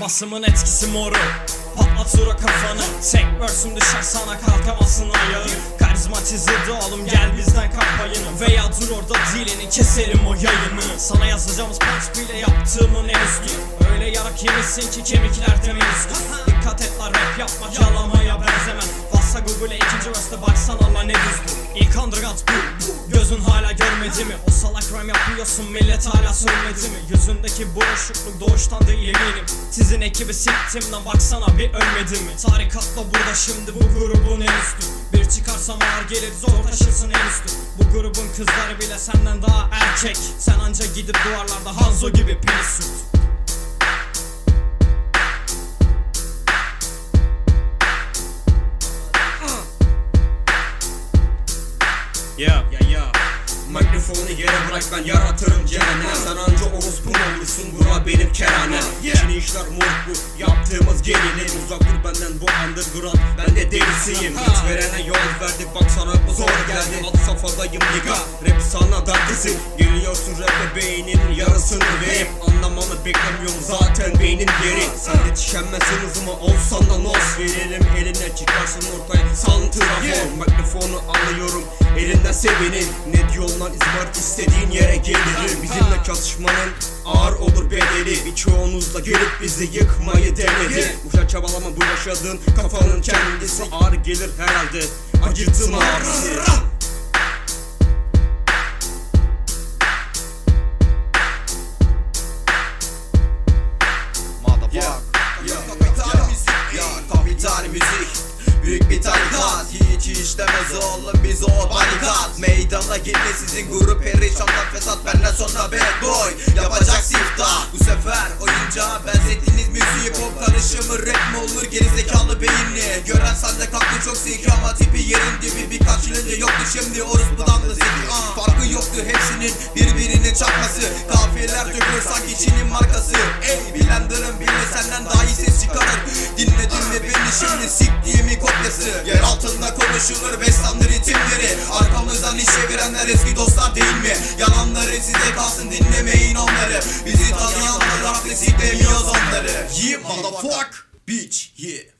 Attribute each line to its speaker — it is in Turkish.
Speaker 1: Basımın etkisi moru. Patlatır o kafanı. Versim düşer sana kalkamazsın ayağı Karizmatizirdi oğlum gel bizden kap payını. Veya dur orada dilini keserim o yayını. Sana yazacağımız punch bile yaptığımın en üstü Öyle yarak yemişsin ki kemikler temizdi Dikkat et lan rap yapmak yalamaya Bassa Google'e ikinci verste baksana lan ne düzdü İlk underground bu, Gözün hala görmedi mi? O salak rhyme yapıyorsun millet hala sönmedi mi? Yüzündeki boşluk doğuştan değil eminim Sizin ekibi siktim lan baksana bir ölmedi mi? Tarikatla burada şimdi bu grubun en üstü Bir çıkarsam ağır gelir zor taşırsın en üstü. Bu grubun kızları bile senden daha erkek. Sen anca gidip duvarlarda Hanzo gibi penis süt
Speaker 2: Ya ya ya. Mikrofonu yere bırak ben yaratırım cerene Sen anca orospu olursun? Bura benim kerane İçini işler moruk bu yaptığımız gerilim Uzak dur benden bu underground ben de delisiyim. Güç verene yol verdik bak sana bu zor geldi. Alt safhadayım nigga rap sana derdisin Geliyorsun rap'e beynin yarısını verip Anlamanı beklemiyorum. Zaten beynin geri Sen yetişemezsin hızıma olsan da nos Verelim sevinin Ne diyorsun lan izmarit istediğin yere gelirim Bizimle çatışmanın ağır olur bedeli Birçoğunuzla gelip bizi yıkmayı denedi Boşa çabalama bu yaşadığın kafanın kendisi Ağır gelir herhalde acıtın ağrısı
Speaker 3: Büyük bir tarikat Hiç işlemez oğlum biz o barikat Meydana gelme sizin grup perişanla fesat Benden sonra bad boy. Yapacak siftah. Bu sefer oyuncağa benzettiğiniz müziği Pop karışımı rap mi olur? Gerizekalı beyinli Gören sende kalktı çok zeki ama tipi yerin dibi. Birkaç yıl önce yoktu şimdi orospudan da zeki. Ah. Farkı yoktu hepsinin birbirinin çakması. Kafiyeler dökülür sanki Çin'in markası. Ey bilendirin bile senden daha iyi ses çıkarır. Dinledin mi beni şimdi siktiğimi kopyası Yer altında konuşulur Westlandır ritimleri. Arkamızdan iş çevirenler eski dostlar değil mi? Yalanları size kalsın dinlemeyin onları. Bizi tanıyanlar haklı siklemiyoruz onları. Yeah motherfuck bitch yeah